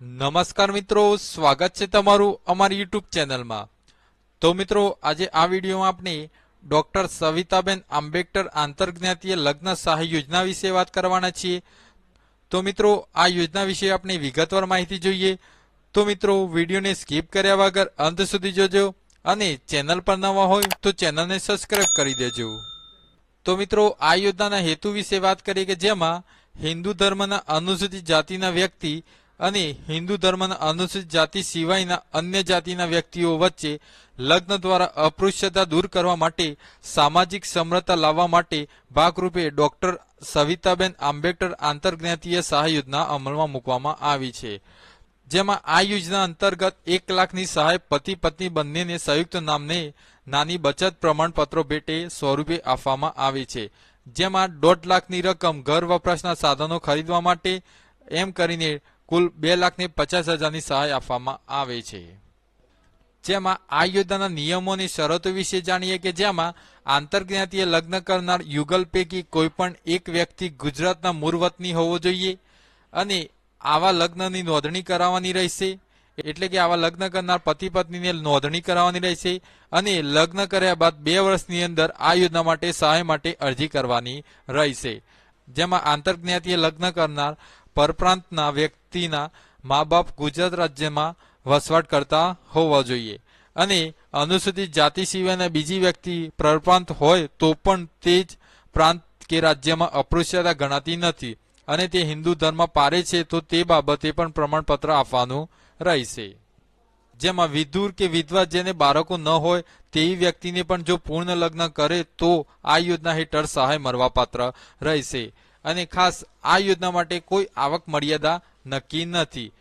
નમસ્કાર મિત્રો, સ્વાગત છે તમારું અમારી યુટ્યુબ ચેનલમાં. તો મિત્રો, આજે આ વિડીયોમાં આપણે ડોક્ટર સવિતાબેન આંબેડકર આંતરજ્ઞાતીય લગ્ન સહાય યોજના વિશે વાત કરવાના છીએ. તો મિત્રો, આ યોજના વિશે આપણે વિગતવાર માહિતી જોઈએ. તો મિત્રો, વિડીયોને સ્કીપ કર્યા વગર અંત સુધી જોજો અને ચેનલ પર નવા હોય તો ચેનલને સબસ્ક્રાઈબ કરી દેજો. તો મિત્રો, આ યોજનાના હેતુ વિશે વાત કરીએ કે જેમાં હિન્દુ ધર્મના અનુસૂચિત જાતિના વ્યક્તિ અને હિન્દુ ધર્મના અનુસૂચિત જાતિ સિવાયના અન્ય જાતિના વ્યક્તિઓ વચ્ચે લગ્ન દ્વારા અપૃશ્યતા દૂર કરવા માટે, સામાજિક સમરતા લાવવા માટે ભાગરૂપે ડોક્ટર સવિતાબેન આંબેડકર આંતરજ્ઞાતીય સહાય યોજના અમલમાં મૂકવામાં આવી છે. જેમાં આ યોજના અંતર્ગત એક લાખની સહાય પતિ પત્ની બંનેને સંયુક્ત નામને નાની બચત પ્રમાણપત્રો ભેટે સ્વરૂપે આપવામાં આવી છે. જેમાં દોઢ લાખની રકમ ઘર વપરાશના સાધનો ખરીદવા માટે એમ કરીને કુલ બે લાખને પચાસ હજારની સહાય આપવામાં આવે છે. જેમાં આ યોજનાના નિયમોની શરતો વિશે જાણીએ કે જેમાં આંતરજ્ઞાતીય લગ્ન કરનાર યુગલ પૈકી કોઈ પણ એક વ્યક્તિ ગુજરાતના મૂળ વતની હોવો જોઈએ અને આવા લગ્નની નોંધણી કરાવવાની રહેશે, એટલે કે આવા લગ્ન કરનાર પતિ પત્નીને નોંધણી કરાવવાની રહેશે અને લગ્ન કર્યા બાદ બે વર્ષની અંદર આ યોજના માટે સહાય માટે અરજી કરવાની રહેશે. જેમાં આંતરજ્ઞાતીય લગ્ન કરનાર પરપ્રાંતના વ્યક્તિના મા બાપ ગુજરાત રાજ્યમાં વસવાટ કરતા હોવા જોઈએ. અને અનુસૂચિત જાતિ સિવાયના બીજી વ્યક્તિ પરપ્રાંત હોય તો પણ તે જ પ્રાંત કે રાજ્યમાં અપૃશ્યતા ગણાતી નથી અને તે હિન્દુ ધર્મ પારે છે તો તે બાબતે પણ પ્રમાણપત્ર આપવાનું રહેશે. જેમાં વિધુર કે વિધવા જેને બાળકો ન હોય તેવી વ્યક્તિને પણ જો પૂર્ણ લગ્ન કરે તો આ યોજના હેઠળ સહાય મળવાપાત્ર રહેશે. અને ખાસ આ યોજના માટે કોઈ આવક મર્યાદા નક્કી નથી.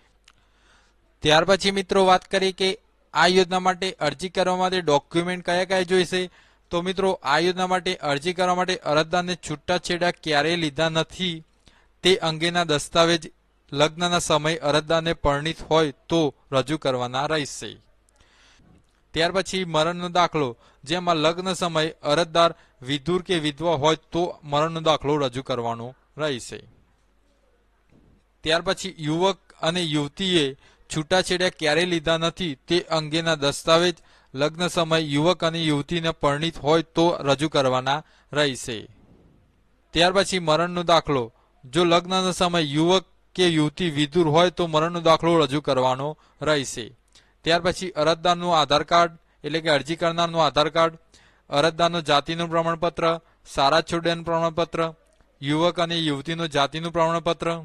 ત્યાર પછી મિત્રો વાત કરીએ કે આ યોજના માટે અરજી કરવા માટે ડોક્યુમેન્ટ કયા કયા જોઈશે? તો મિત્રો, આ યોજના માટે અરજી કરવા માટે અરજદારને છૂટાછેડા ક્યારેય લીધા નથી. તે અંગેના દસ્તાવેજ, લગ્નના સમય અરજદારને પરણિત હોય તો રજૂ કરવાના રહેશે. ત્યાર પછી મરણનો દાખલો. જેમાં લગ્ન સમય અરજદાર વિધુર કે વિધવા હોય તો મરણનો દાખલો રજૂ કરવાનો રહેશે. ત્યાર પછી યુવક અને યુવતીએ છૂટાછેડા ક્યારેય લીધા નથી તે અંગેના દસ્તાવેજ લગ્ન સમય યુવક અને યુવતીને પરણિત હોય તો રજૂ કરવાના રહેશે. ત્યાર પછી મરણનો દાખલો. જો લગ્નનો સમય યુવક કે યુવતી વિધુર હોય તો મરણનો દાખલો રજૂ કરવાનો રહેશે. ત્યાર પછી અરજદારનું આધાર કાર્ડ એટલે કે અરજી કરનારનું આધાર કાર્ડ, અરજદારનું જાતિનું પ્રમાણપત્ર, સારા છોડ્યાનું પ્રમાણપત્ર, યુવક અને યુવતીનું જાતિનું પ્રમાણપત્ર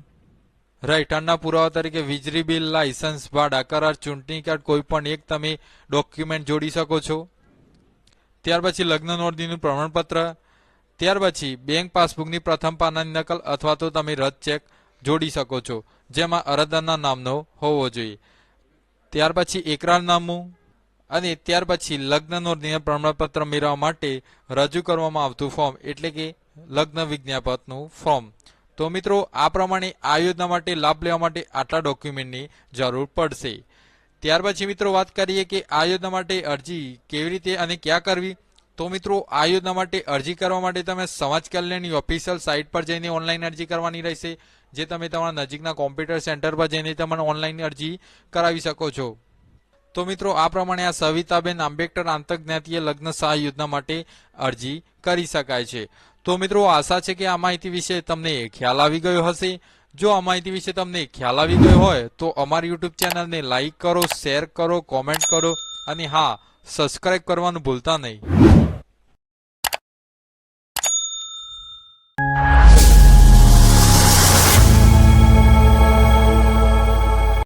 રહેઠાણના પુરાવા તરીકે વીજળી બિલ, લાયસન્સ, ભાડા, કરાર, ચૂંટણી કાર્ડ, કોઈ પણ એક તમે ડોક્યુમેન્ટ જોડી શકો છો. ત્યાર પછી લગ્ન નોંધણીનું પ્રમાણપત્ર. ત્યાર પછી બેંક પાસબુકની પ્રથમ પાનાની નકલ અથવા તો તમે રદ ચેક જોડી શકો છો, જેમાં અરજદારના નામનો હોવો જોઈએ. ત્યાર પછી એકરારનામું અને ત્યાર પછી લગ્ન નોંધણીના પ્રમાણપત્ર મેળવવા માટે રજૂ કરવામાં આવતું ફોર્મ એટલે કે લગ્ન વિજ્ઞાપનનું ફોર્મ તો મિત્રો, આ પ્રમાણે આ યોજના માટે લાભ લેવા માટે આટલા ડોક્યુમેન્ટની જરૂર પડશે. ત્યાર પછી મિત્રો વાત કરીએ કે આ યોજના માટે અરજી કેવી રીતે અને ક્યાં કરવી? તો મિત્રો, આ યોજના માટે અરજી કરવા માટે તમે સમાજ કલ્યાણની ઓફિશિયલ સાઇટ પર જઈને ઓનલાઈન અરજી કરવાની રહેશે, જે તમે તમારા નજીકના કોમ્પ્યુટર સેન્ટર પર જઈને તમારે ઓનલાઈન અરજી કરાવી શકો છો. તો મિત્રો, આ પ્રમાણે આ સવિતાબેન આંબેડકર આંતરજ્ઞાતીય લગ્ન સહાય યોજના માટે અરજી કરી શકાય છે. તો મિત્રો આશા છે કે આ માહિતી વિશે તમને ખ્યાલ આવી ગયો હશે. જો આ માહિતી વિશે તમને ખ્યાલ આવી ગયો હોય, તો અમારી યુટ્યુબ ચેનલને લાઈક કરો, શેર કરો, કોમેન્ટ કરો અને હા, સબસ્ક્રાઇબ કરવાનું ભૂલતા નહીં.